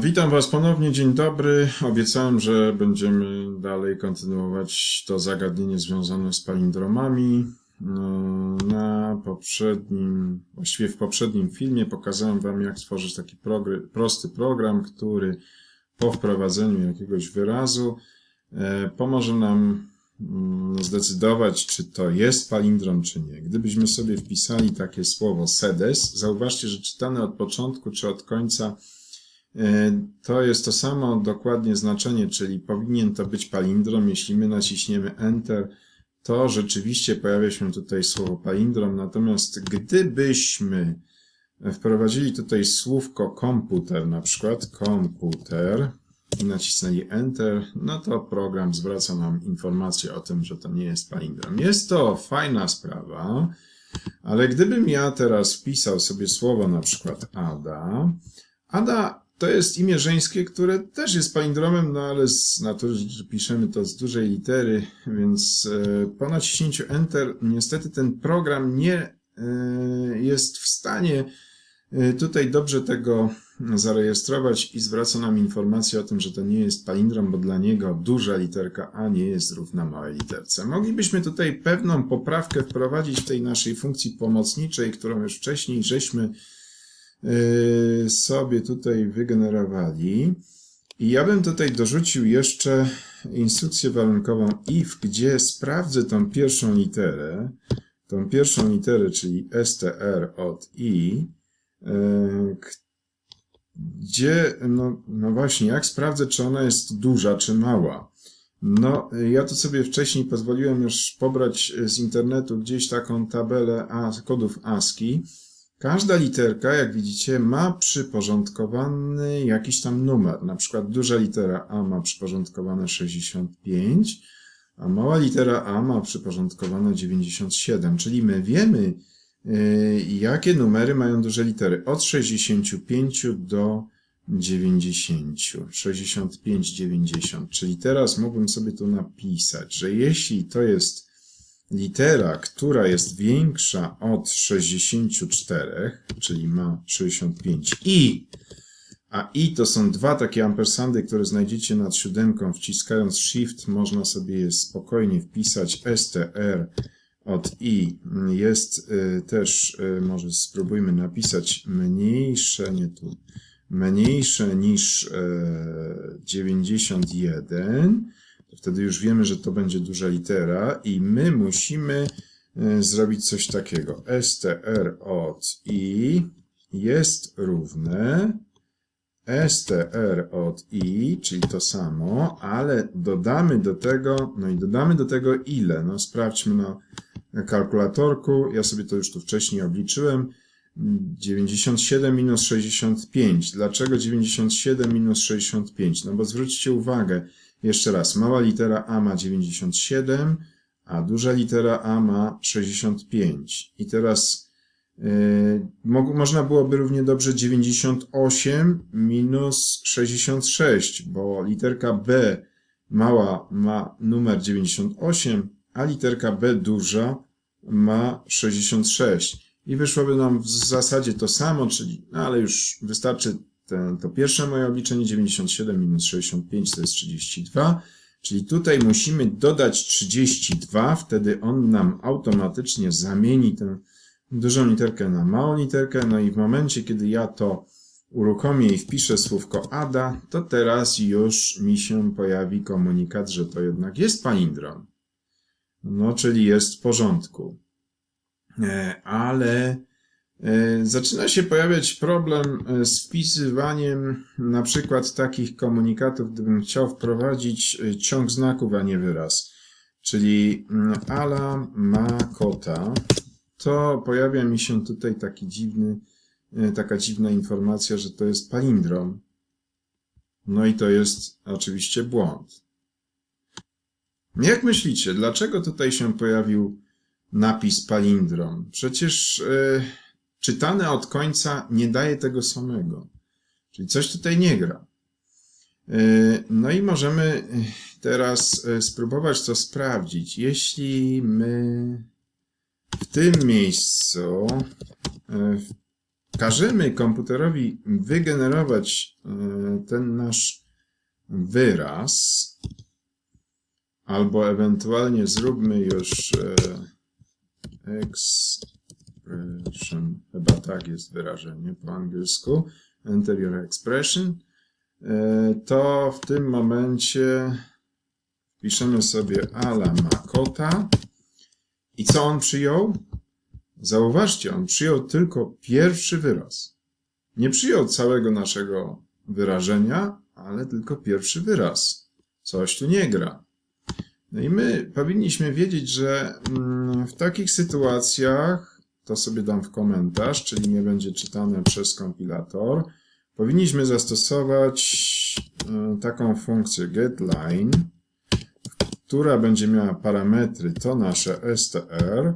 Witam Was ponownie, dzień dobry. Obiecałem, że będziemy dalej kontynuować to zagadnienie związane z palindromami. E, Na poprzednim, właściwie w poprzednim filmie pokazałem Wam, jak stworzyć taki progr- prosty program, który po wprowadzeniu jakiegoś wyrazu e, pomoże nam mm, zdecydować, czy to jest palindrom, czy nie. Gdybyśmy sobie wpisali takie słowo sedes, zauważcie, że czytane od początku czy od końca To jest to samo dokładnie znaczenie, czyli powinien to być palindrom. Jeśli my naciśniemy Enter, to rzeczywiście pojawia się tutaj słowo palindrom. Natomiast gdybyśmy wprowadzili tutaj słówko komputer, na przykład komputer i nacisnęli Enter, no to program zwraca nam informację o tym, że to nie jest palindrom. Jest to fajna sprawa, ale gdybym ja teraz wpisał sobie słowo na przykład Ada, Ada to jest imię żeńskie, które też jest palindromem, no ale z natury piszemy to z dużej litery, więc e, po naciśnięciu Enter niestety ten program nie e, jest w stanie e, tutaj dobrze tego zarejestrować i zwraca nam informację o tym, że to nie jest palindrom, bo dla niego duża literka A nie jest równa małej literce. Moglibyśmy tutaj pewną poprawkę wprowadzić w tej naszej funkcji pomocniczej, którą już wcześniej żeśmy sobie tutaj wygenerowali. I ja bym tutaj dorzucił jeszcze instrukcję warunkową if, gdzie sprawdzę tą pierwszą literę, tą pierwszą literę, czyli str od i, k- gdzie, no, no właśnie, jak sprawdzę, czy ona jest duża, czy mała. No, y, ja tu sobie wcześniej pozwoliłem już pobrać y, z internetu gdzieś taką tabelę kodów ASCII. Każda literka, jak widzicie, ma przyporządkowany jakiś tam numer. Na przykład duża litera A ma przyporządkowane 65, a mała litera A ma przyporządkowane 97. Czyli my wiemy, y, jakie numery mają duże litery. Od 65 do 90. 65, 90. Czyli teraz mógłbym sobie tu napisać, że jeśli to jest litera, która jest większa od 64, czyli ma 65 i, a i to są dwa takie ampersandy, które znajdziecie nad siódemką, wciskając shift można sobie je spokojnie wpisać, str od i jest y, też, y, może spróbujmy napisać mniejsze, nie tu, mniejsze niż e, 91, to wtedy już wiemy, że to będzie duża litera i my musimy e, zrobić coś takiego. str od i jest równe str od i, czyli to samo, ale dodamy do tego, no i dodamy do tego ile? No sprawdźmy na kalkulatorku, ja sobie to już tu wcześniej obliczyłem. 97 minus 65. Dlaczego 97 minus 65? No bo zwróćcie uwagę, jeszcze raz, mała litera A ma 97, a duża litera A ma 65. I teraz yy, mo- można byłoby równie dobrze 98 minus 66, bo literka B mała ma numer 98, a literka B duża ma 66. I wyszłoby nam w zasadzie to samo, czyli, no ale już wystarczy ten, to pierwsze moje obliczenie, 97 minus 65 to jest 32, czyli tutaj musimy dodać 32, wtedy on nam automatycznie zamieni tę dużą literkę na małą literkę, no i w momencie, kiedy ja to uruchomię i wpiszę słówko ADA, to teraz już mi się pojawi komunikat, że to jednak jest palindrom. No, czyli jest w porządku. E, ale zaczyna się pojawiać problem e, z wpisywaniem na przykład takich komunikatów, gdybym chciał wprowadzić e, ciąg znaków, a nie wyraz. Czyli mm, Ala ma kota, to pojawia mi się tutaj taki dziwny, taka dziwna informacja, że to jest palindrom. No i to jest oczywiście błąd. Jak myślicie, dlaczego tutaj się pojawił napis palindrom? Przecież e, czytane od końca nie daje tego samego. Czyli coś tutaj nie gra. E, no i możemy e, teraz e, spróbować to sprawdzić. Jeśli my w tym miejscu każemy komputerowi wygenerować ten nasz wyraz, albo ewentualnie zróbmy już e, expression, chyba tak jest wyrażenie po angielsku, enter your expression, e, to w tym momencie piszemy sobie ala makota i co on przyjął? Zauważcie, on przyjął tylko pierwszy wyraz. Nie przyjął całego naszego wyrażenia, ale tylko pierwszy wyraz. Coś tu nie gra. No i my powinniśmy wiedzieć, że mm, w takich sytuacjach, to sobie dam w komentarz, czyli nie będzie czytane przez kompilator, powinniśmy zastosować e, taką funkcję getLine, która będzie miała parametry to nasze str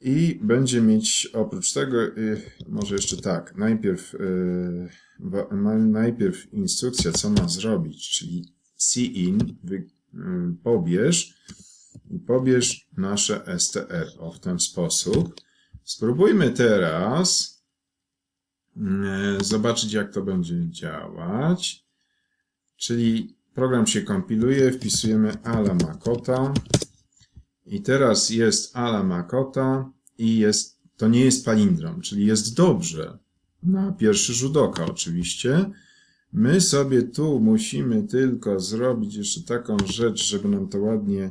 i będzie mieć oprócz tego, y, może jeszcze tak, najpierw, ma- najpierw instrukcja, co ma zrobić, czyli cin, pobierz i pobierz nasze str. O, w ten sposób. Spróbujmy teraz y, zobaczyć, jak to będzie działać. Czyli program się kompiluje, wpisujemy ala makota i teraz jest ala makota i jest, to nie jest palindrom, czyli jest dobrze. Na pierwszy rzut oka oczywiście. My sobie tu musimy tylko zrobić jeszcze taką rzecz, żeby nam to ładnie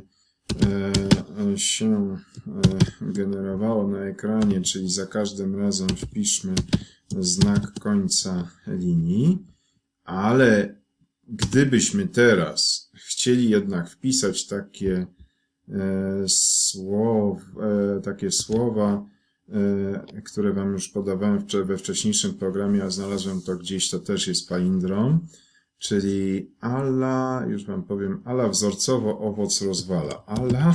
się e, generowało na ekranie, czyli za każdym razem wpiszmy znak końca linii, ale gdybyśmy teraz chcieli jednak wpisać takie e, słow, e, takie słowa, e, które Wam już podawałem we wcześniejszym programie, a znalazłem to gdzieś, to też jest palindrom, czyli ala, już Wam powiem, ala wzorcowo owoc rozwala. Ala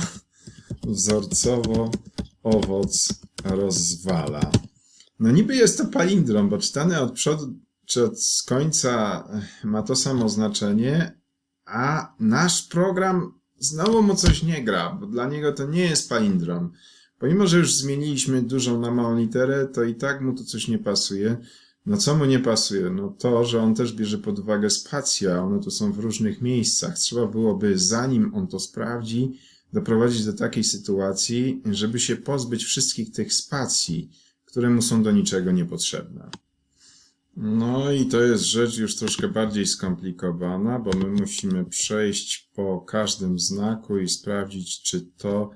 wzorcowo owoc rozwala. No niby jest to palindrom, bo czytane od przodu czy od końca eh, ma to samo znaczenie, a nasz program znowu mu coś nie gra, bo dla niego to nie jest palindrom. Pomimo, że już zmieniliśmy dużą na małą literę, to i tak mu to coś nie pasuje. No co mu nie pasuje? No to, że on też bierze pod uwagę spacje, a one tu są w różnych miejscach. Trzeba byłoby, zanim on to sprawdzi, doprowadzić do takiej sytuacji, żeby się pozbyć wszystkich tych spacji, które mu są do niczego niepotrzebne. No i to jest rzecz już troszkę bardziej skomplikowana, bo my musimy przejść po każdym znaku i sprawdzić, czy to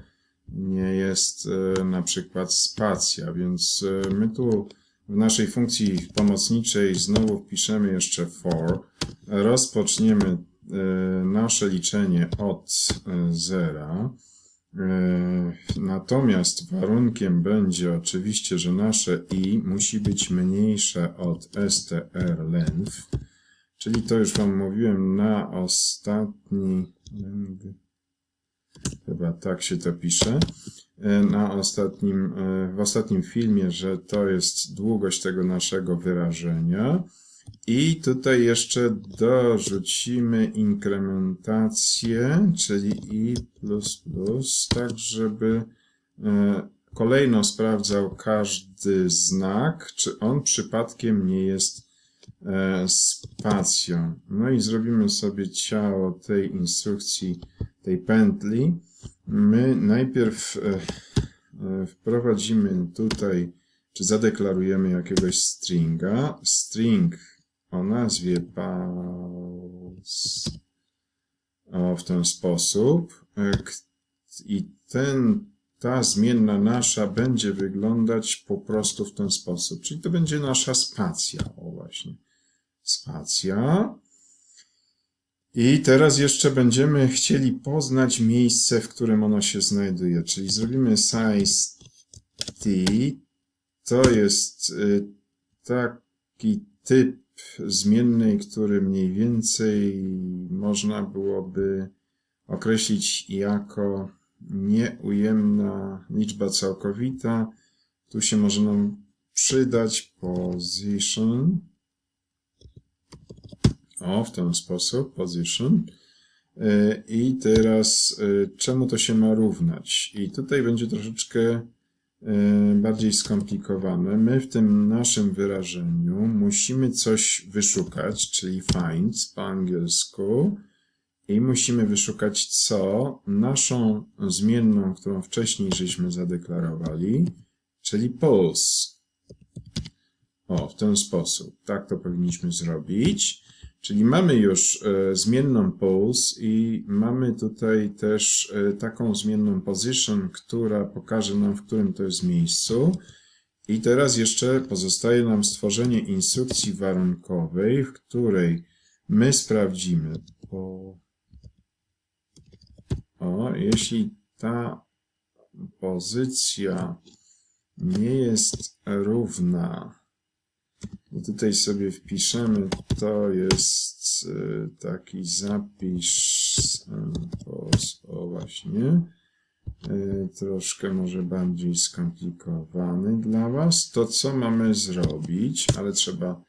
nie jest e, na przykład spacja, więc e, my tu w naszej funkcji pomocniczej znowu wpiszemy jeszcze for, rozpoczniemy e, nasze liczenie od e, zera. E, Natomiast warunkiem będzie oczywiście, że nasze i musi być mniejsze od str length, czyli to już Wam mówiłem na ostatni, chyba tak się to pisze, na ostatnim, e, w ostatnim filmie, że to jest długość tego naszego wyrażenia. I tutaj jeszcze dorzucimy inkrementację, czyli i plus plus, tak żeby e, kolejno sprawdzał każdy znak, czy on przypadkiem nie jest spacją. No i zrobimy sobie ciało tej instrukcji, tej pętli. My najpierw e, e, wprowadzimy tutaj, czy zadeklarujemy jakiegoś stringa. String o nazwie pass o, w ten sposób. E, i ten, ta zmienna nasza będzie wyglądać po prostu w ten sposób, czyli to będzie nasza spacja, o właśnie, spacja. I teraz jeszcze będziemy chcieli poznać miejsce, w którym ono się znajduje, czyli zrobimy size t, to jest y, taki typ zmiennej, który mniej więcej można byłoby określić jako nieujemna liczba całkowita. Tu się może nam przydać position. O, w ten sposób, position. Y, I teraz, y, czemu to się ma równać? I tutaj będzie troszeczkę e, bardziej skomplikowane. My w tym naszym wyrażeniu musimy coś wyszukać, czyli find po angielsku i musimy wyszukać co? Naszą zmienną, którą wcześniej żeśmy zadeklarowali, czyli pulse. O, w ten sposób. Tak to powinniśmy zrobić. Czyli mamy już e, zmienną pulse i mamy tutaj też e, taką zmienną position, która pokaże nam, w którym to jest miejscu. I teraz jeszcze pozostaje nam stworzenie instrukcji warunkowej, w której my sprawdzimy, o, jeśli ta pozycja nie jest równa i tutaj sobie wpiszemy, to jest y, taki zapis, y, o, właśnie, y, troszkę może bardziej skomplikowany dla Was. To co mamy zrobić, ale trzeba,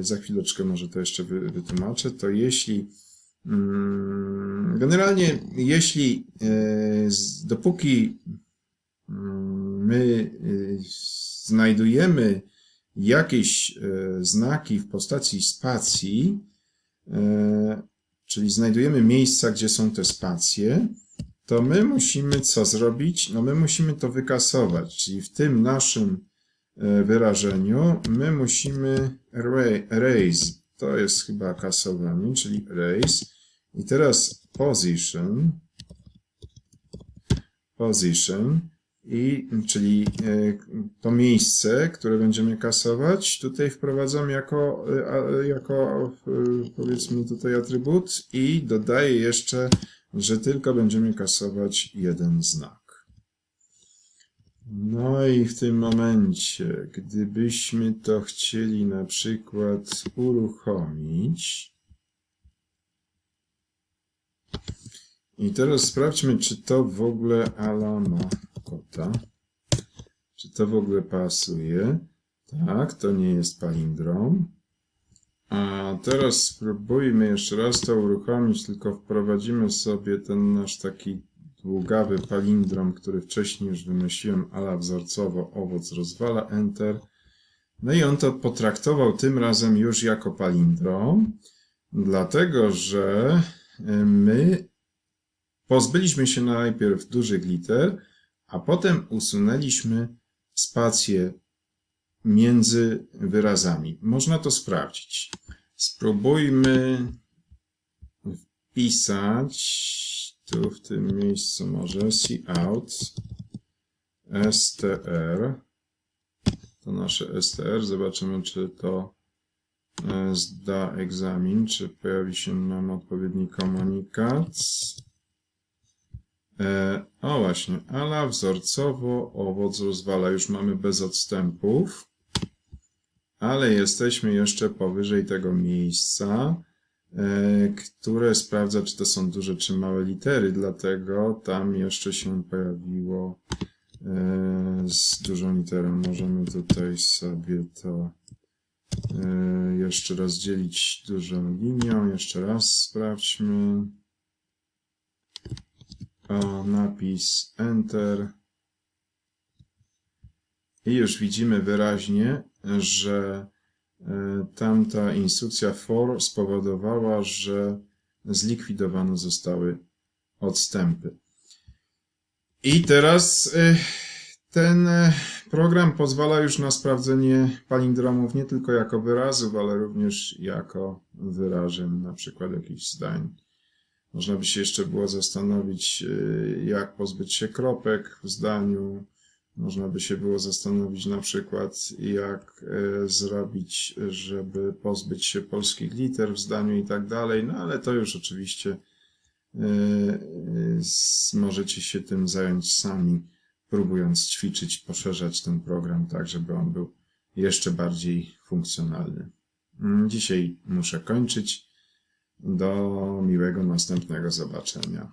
za chwileczkę może to jeszcze wy- wytłumaczę, to jeśli mm, Generalnie, jeśli dopóki mm, my znajdujemy jakieś e, znaki w postaci spacji, e, czyli znajdujemy miejsca, gdzie są te spacje, to my musimy co zrobić? No my musimy to wykasować, czyli w tym naszym e, wyrażeniu my musimy erase. to jest chyba kasowanie, czyli erase i teraz position position i, czyli e, to miejsce, które będziemy kasować, tutaj wprowadzam jako, e, jako e, powiedzmy tutaj atrybut i dodaję jeszcze, że tylko będziemy kasować jeden znak. No i w tym momencie, gdybyśmy to chcieli na przykład uruchomić, i teraz sprawdźmy, czy to w ogóle ala ma kota. Czy to w ogóle pasuje? Tak, to nie jest palindrom. A teraz spróbujmy jeszcze raz to uruchomić, tylko wprowadzimy sobie ten nasz taki długawy palindrom, który wcześniej już wymyśliłem, ala wzorcowo owoc rozwala, enter. No i on to potraktował tym razem już jako palindrom, dlatego że y, my pozbyliśmy się najpierw dużych liter, a potem usunęliśmy spację między wyrazami. Można to sprawdzić. Spróbujmy wpisać tu w tym miejscu może cout str to nasze str. Zobaczymy, czy to e, zda egzamin, czy pojawi się nam odpowiedni komunikat. E, o właśnie, ala wzorcowo owoc rozwala. Już mamy bez odstępów, ale jesteśmy jeszcze powyżej tego miejsca, e, które sprawdza, czy to są duże czy małe litery, dlatego tam jeszcze się pojawiło e, z dużą literą. Możemy tutaj sobie to jeszcze rozdzielić dużą linią. Jeszcze raz sprawdźmy. Napis Enter. I już widzimy wyraźnie, że e, tamta instrukcja for spowodowała, że zlikwidowano zostały odstępy. I teraz e, ten e, program pozwala już na sprawdzenie palindromów nie tylko jako wyrazów, ale również jako wyrażeń, na przykład jakichś zdań. Można by się jeszcze było zastanowić, y, jak pozbyć się kropek w zdaniu. Można by się było zastanowić na przykład, jak e, zrobić, żeby pozbyć się polskich liter w zdaniu i tak dalej. No ale to już oczywiście e, możecie się tym zająć sami, próbując ćwiczyć, poszerzać ten program tak, żeby on był jeszcze bardziej funkcjonalny. Mm, Dzisiaj muszę kończyć. Do miłego następnego zobaczenia.